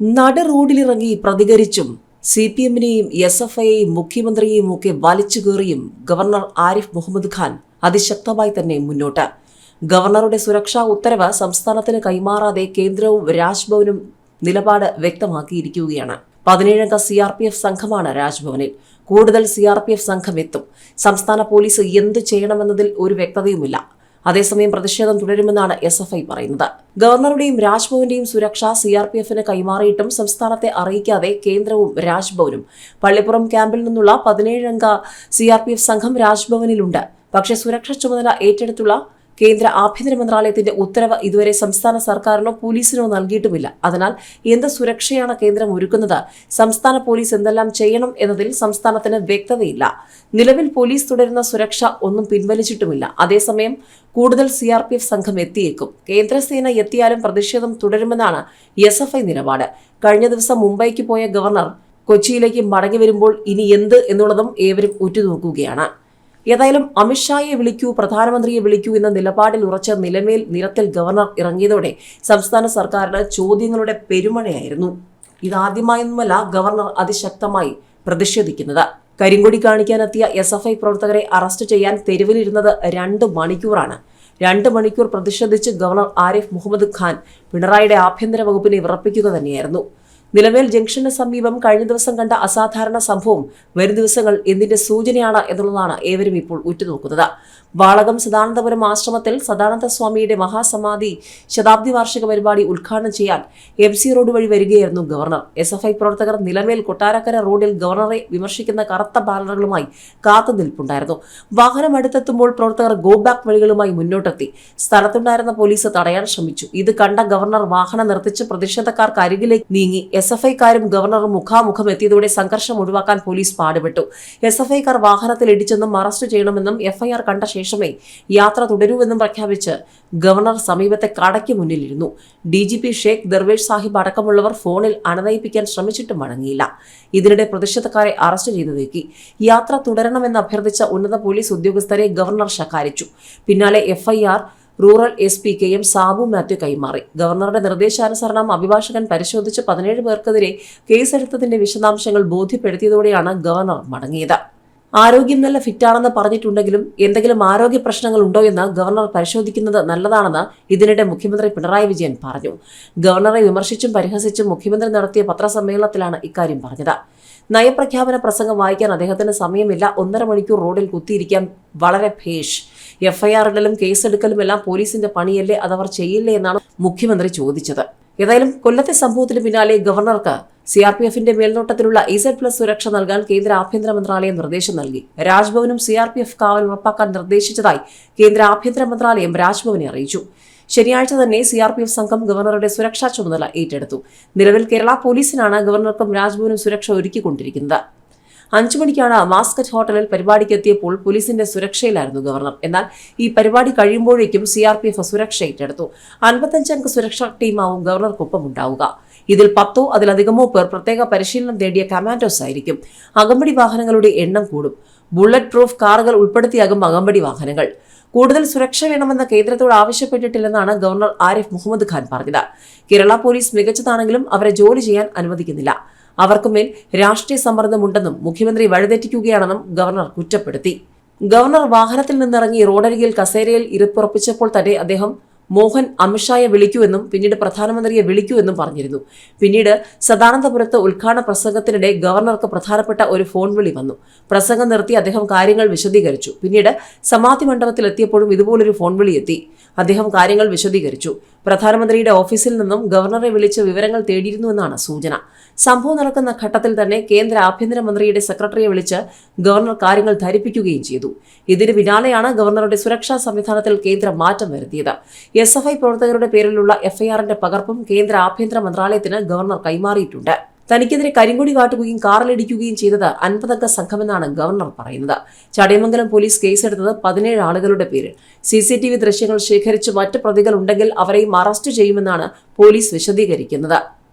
നട റോഡിലിറങ്ങി പ്രതികരിച്ചും സി പി എമ്മിനെയും എസ് എഫ് ഐയെയും മുഖ്യമന്ത്രിയെയും ഒക്കെ വലിച്ചു കയറിയും ഗവർണർ ആരിഫ് മുഹമ്മദ് ഖാൻ അതിശക്തമായി തന്നെ മുന്നോട്ട്. ഗവർണറുടെ സുരക്ഷാ ഉത്തരവ് സംസ്ഥാനത്തിന് കൈമാറാതെ കേന്ദ്രവും രാജ്ഭവനും നിലപാട് വ്യക്തമാക്കിയിരിക്കുകയാണ്. പതിനേഴംഗ സി ആർ പി എഫ് സംഘമാണ് രാജ്ഭവനിൽ. കൂടുതൽ സി ആർ പി എഫ് സംഘം എത്തും. സംസ്ഥാന പോലീസ് എന്ത് ചെയ്യണമെന്നതിൽ ഒരു വ്യക്തതയുമില്ല. അതേസമയം പ്രതിഷേധം തുടരുമെന്നാണ് എസ് എഫ് ഐ പറയുന്നത്. ഗവർണറുടെയും രാജ്ഭവന്റെയും സുരക്ഷ സി ആർ പി എഫിന് കൈമാറിയിട്ടും സംസ്ഥാനത്തെ അറിയിക്കാതെ കേന്ദ്രവും രാജ്ഭവനും. പള്ളിപ്പുറം ക്യാമ്പിൽ നിന്നുള്ള പതിനേഴംഗ സി ആർ പി എഫ് സംഘം രാജ്ഭവനിലുണ്ട്. പക്ഷേ സുരക്ഷാ ചുമതല ഏറ്റെടുത്തുള്ള കേന്ദ്ര ആഭ്യന്തര മന്ത്രാലയത്തിന്റെ ഉത്തരവ് ഇതുവരെ സംസ്ഥാന സർക്കാരിനോ പോലീസിനോ നൽകിയിട്ടുമില്ല. അതിനാൽ എന്ത് സുരക്ഷയാണ് കേന്ദ്രം ഒരുക്കുന്നത്? സംസ്ഥാന പോലീസ് എന്തെല്ലാം ചെയ്യണം എന്നതിൽ സംസ്ഥാനത്തിന് വ്യക്തതയില്ല. നിലവിൽ പോലീസ് തുടരുന്ന സുരക്ഷ ഒന്നും പിൻവലിച്ചിട്ടുമില്ല. അതേസമയം കൂടുതൽ സി ആർ പി എഫ് സംഘം എത്തിയേക്കും. കേന്ദ്രസേന എത്തിയാലും പ്രതിഷേധം തുടരുമെന്നാണ് എസ് എഫ് ഐ നിലപാട്. കഴിഞ്ഞ ദിവസം മുംബൈക്ക് പോയ ഗവർണർ കൊച്ചിയിലേക്ക് മടങ്ങി വരുമ്പോൾ ഇനി എന്ത് എന്നുള്ളതും ഏവരും ഉറ്റുനോക്കുകയാണ്. ഏതായാലും അമിത്ഷായെ വിളിക്കൂ പ്രധാനമന്ത്രിയെ വിളിക്കൂ എന്ന നിലപാടിൽ ഉറച്ച നിലമേൽ നിരത്തിൽ ഗവർണർ ഇറങ്ങിയതോടെ സംസ്ഥാന സർക്കാരിന് ചോദ്യങ്ങളുടെ പെരുമഴയായിരുന്നു. ഇതാദ്യമായൊന്നുമല്ല ഗവർണർ അതിശക്തമായി പ്രതിഷേധിക്കുന്നത്. കരിങ്കൊടി കാണിക്കാനെത്തിയ എസ് എഫ് ഐ പ്രവർത്തകരെ അറസ്റ്റ് ചെയ്യാൻ തെരുവിലിരുന്നത് രണ്ട് മണിക്കൂറാണ്. രണ്ട് മണിക്കൂർ പ്രതിഷേധിച്ച് ഗവർണർ ആരിഫ് മുഹമ്മദ് ഖാൻ പിണറായിയുടെ ആഭ്യന്തര വകുപ്പിനെ വിറപ്പിക്കുക തന്നെയായിരുന്നു. നിലമേൽ ജംഗ്ഷന് സമീപം കഴിഞ്ഞ ദിവസം കണ്ട അസാധാരണ സംഭവം വരും ദിവസങ്ങൾ എന്തിന്റെ സൂചനയാണ് എന്നുള്ളതാണ് ഏവരും ഇപ്പോൾ ഉറ്റുനോക്കുന്നത്. വാളകം സദാനന്ദപുരം ആശ്രമത്തിൽ സദാനന്ദ സ്വാമിയുടെ മഹാസമാധി ശതാബ്ദി വാർഷിക പരിപാടി ഉദ്ഘാടനം ചെയ്യാൻ എം സി റോഡ് വഴി വരികയായിരുന്നു ഗവർണർ. എസ് എഫ് ഐ പ്രവർത്തകർ നിലമേൽ കൊട്ടാരക്കര റോഡിൽ ഗവർണറെ വിമർശിക്കുന്ന കറുത്ത ബാനറുകളുമായി കാത്തുനിൽപ്പുണ്ടായിരുന്നു വാഹനം അടുത്തെത്തുമ്പോൾ പ്രവർത്തകർ ഗോ ബാക്ക് വഴികളുമായി മുന്നോട്ടെത്തി. സ്ഥലത്തുണ്ടായിരുന്ന പോലീസ് തടയാൻ ശ്രമിച്ചു. ഇത് കണ്ട ഗവർണർ വാഹനം നിർത്തിച്ച് പ്രതിഷേധക്കാർക്ക് അരികിലേക്ക് നീങ്ങി. എസ് എഫ് ഐക്കാരും ഗവർണറും മുഖാമുഖം എത്തിയതോടെ സംഘർഷം ഒഴിവാക്കാൻ പോലീസ് പാടുപെട്ടു. എസ് എഫ് ഐക്കാർ വാഹനത്തിൽ ഇടിച്ചെന്നും അറസ്റ്റ് ചെയ്യണമെന്നും എഫ്ഐആർ കണ്ട ശേഷമേ യാത്ര തുടരൂവെന്നും പ്രഖ്യാപിച്ച് ഗവർണർ സമീപത്തെ കടയ്ക്ക് മുന്നിലിരുന്നു. D G P Sheikh Darvesh Saheb അടക്കമുള്ളവർ ഫോണിൽ അണനയിപ്പിക്കാൻ ശ്രമിച്ചിട്ടും മടങ്ങിയില്ല. ഇതിനിടെ പ്രതിഷേധക്കാരെ അറസ്റ്റ് ചെയ്തു നീക്കി. യാത്ര തുടരണമെന്ന് അഭ്യർത്ഥിച്ച ഉന്നത പോലീസ് ഉദ്യോഗസ്ഥരെ ഗവർണർ ശകാരിച്ചു. പിന്നാലെ FIR rural S P K M Sabu Mathew കൈമാറി. ഗവർണറുടെ നിർദ്ദേശാനുസരണം അഭിഭാഷകൻ പരിശോധിച്ച് പതിനേഴ് പേർക്കെതിരെ കേസെടുത്തതിന്റെ വിശദാംശങ്ങൾ ബോധ്യപ്പെടുത്തിയതോടെയാണ് ഗവർണർ മടങ്ങിയത്. ആരോഗ്യം നല്ല ഫിറ്റാണെന്ന് പറഞ്ഞിട്ടുണ്ടെങ്കിലും എന്തെങ്കിലും ആരോഗ്യ പ്രശ്നങ്ങൾ ഉണ്ടോ എന്ന് ഗവർണർ പരിശോധിക്കുന്നത് നല്ലതാണെന്ന് ഇതിനിടെ മുഖ്യമന്ത്രി പിണറായി വിജയൻ പറഞ്ഞു. ഗവർണറെ വിമർശിച്ചും പരിഹസിച്ചും മുഖ്യമന്ത്രി നടത്തിയ പത്രസമ്മേളനത്തിലാണ് ഇക്കാര്യം പറഞ്ഞത്. നയപ്രഖ്യാപന പ്രസംഗം വായിക്കാൻ അദ്ദേഹത്തിന് സമയമില്ല. ഒന്നര മണിക്കൂർ റോഡിൽ കുത്തിയിരിക്കാൻ വളരെ ഭേഷ്. എഫ്ഐആർ ഇടലും കേസെടുക്കലും എല്ലാം പോലീസിന്റെ പണിയല്ലേ അതവർ ചെയ്യില്ലേ എന്നാണ് മുഖ്യമന്ത്രി ചോദിച്ചത്. ഏതായാലും കൊല്ലത്തെ സംഭവത്തിന് പിന്നാലെ ഗവർണർക്ക് സി ആർ പി എഫിന്റെ മേൽനോട്ടത്തിലുള്ള ഇസഡ് പ്ലസ് സുരക്ഷ നൽകാൻ കേന്ദ്ര ആഭ്യന്തര മന്ത്രാലയം നിർദ്ദേശം നൽകി. രാജ്ഭവനും സി ആർ പി എഫ് കാവൽ ഉറപ്പാക്കാൻ നിർദ്ദേശിച്ചതായി കേന്ദ്ര ആഭ്യന്തര മന്ത്രാലയം രാജ്ഭവനെ അറിയിച്ചു. ശനിയാഴ്ച തന്നെ സി ആർ പി എഫ് സംഘം ഗവർണറുടെ സുരക്ഷാ ചുമതല ഏറ്റെടുത്തു. നിലവിൽ കേരള പോലീസിനാണ് ഗവർണർക്കും രാജ്ഭവനും സുരക്ഷ ഒരുക്കിക്കൊണ്ടിരിക്കുന്നത്. അഞ്ചു മണിക്കാണ് മാസ്കറ്റ് ഹോട്ടലിൽ പരിപാടിക്ക് എത്തിയപ്പോൾ പോലീസിന്റെ സുരക്ഷയിലായിരുന്നു ഗവർണർ. എന്നാൽ ഈ പരിപാടി കഴിയുമ്പോഴേക്കും സി ആർ പി എഫ് സുരക്ഷ ഏറ്റെടുത്തു. അൻപത്തഞ്ചംഗ സുരക്ഷാ ടീമാവും ഗവർണർക്കൊപ്പം ഉണ്ടാവുക. ഇതിൽ പത്തോ അതിലധികമോ പേർ പ്രത്യേക പരിശീലനം നേടിയ കമാൻഡോസ് ആയിരിക്കും. അകമ്പടി വാഹനങ്ങളുടെ എണ്ണം കൂടും. ബുള്ളറ്റ് പ്രൂഫ് കാറുകൾ ഉൾപ്പെടുത്തിയാകും അകമ്പടി വാഹനങ്ങൾ. കൂടുതൽ സുരക്ഷ വേണമെന്ന് കേന്ദ്രത്തോട് ആവശ്യപ്പെട്ടിട്ടില്ലെന്നാണ് ഗവർണർ ആരിഫ് മുഹമ്മദ് ഖാൻ പറഞ്ഞത്. കേരള പോലീസ് മികച്ചതാണെങ്കിലും അവരെ ജോലി ചെയ്യാൻ അനുവദിക്കുന്നില്ല. അവർക്കുമേൽ രാഷ്ട്രീയ സമ്മർദ്ദമുണ്ടെന്നും മുഖ്യമന്ത്രി വഴിതെറ്റിക്കുകയാണെന്നും ഗവർണർ കുറ്റപ്പെടുത്തി. ഗവർണർ വാഹനത്തിൽ നിന്നിറങ്ങി റോഡരികിൽ കസേരയിൽ ഇരിപ്പുറപ്പിച്ചപ്പോൾ തന്നെ അദ്ദേഹം മോഹൻ അമിത്ഷായെ വിളിക്കുമെന്നും പിന്നീട് പ്രധാനമന്ത്രിയെ വിളിക്കുമെന്നും പറഞ്ഞിരുന്നു. പിന്നീട് സദാനന്ദപുരത്ത് ഉദ്ഘാടന പ്രസംഗത്തിനിടെ ഗവർണർക്ക് പ്രധാനപ്പെട്ട ഒരു ഫോൺ വിളി വന്നു. പ്രസംഗം നിർത്തി അദ്ദേഹം കാര്യങ്ങൾ വിശദീകരിച്ചു. പിന്നീട് സമാധി മണ്ഡപത്തിൽ എത്തിയപ്പോഴും ഇതുപോലൊരു ഫോൺ എത്തി അദ്ദേഹം കാര്യങ്ങൾ വിശദീകരിച്ചു. പ്രധാനമന്ത്രിയുടെ ഓഫീസിൽ നിന്നും ഗവർണറെ വിളിച്ച് വിവരങ്ങൾ തേടിയിരുന്നുവെന്നാണ് സൂചന. സംഭവം നടക്കുന്ന ഘട്ടത്തിൽ തന്നെ കേന്ദ്ര ആഭ്യന്തരമന്ത്രിയുടെ സെക്രട്ടറിയെ വിളിച്ച് ഗവർണർ കാര്യങ്ങൾ ധരിപ്പിക്കുകയും ചെയ്തു. ഇതിന് പിന്നാലെയാണ് ഗവർണറുടെ സുരക്ഷാ സംവിധാനത്തിൽ കേന്ദ്രം മാറ്റം വരുത്തിയത്. എസ് എഫ് ഐ പ്രവർത്തകരുടെ പേരിലുള്ള എഫ്ഐആറിന്റെ പകർപ്പും കേന്ദ്ര ആഭ്യന്തര മന്ത്രാലയത്തിന് ഗവർണർ കൈമാറിയിട്ടുണ്ട്. തനിക്കെതിരെ കരിങ്കൊടി കാട്ടുകയും കാറിലിടിക്കുകയും ചെയ്തത് അൻപതംഗ സംഘമെന്നാണ് ഗവർണർ പറയുന്നത്. ചടയമംഗലം പോലീസ് കേസെടുത്തത് പതിനേഴ് ആളുകളുടെ പേരിൽ. സി സി ടി വി ദൃശ്യങ്ങൾ ശേഖരിച്ച് മറ്റ് പ്രതികൾ ഉണ്ടെങ്കിൽ അവരെയും അറസ്റ്റ് ചെയ്യുമെന്നാണ് പോലീസ് വിശദീകരിക്കുന്നത്.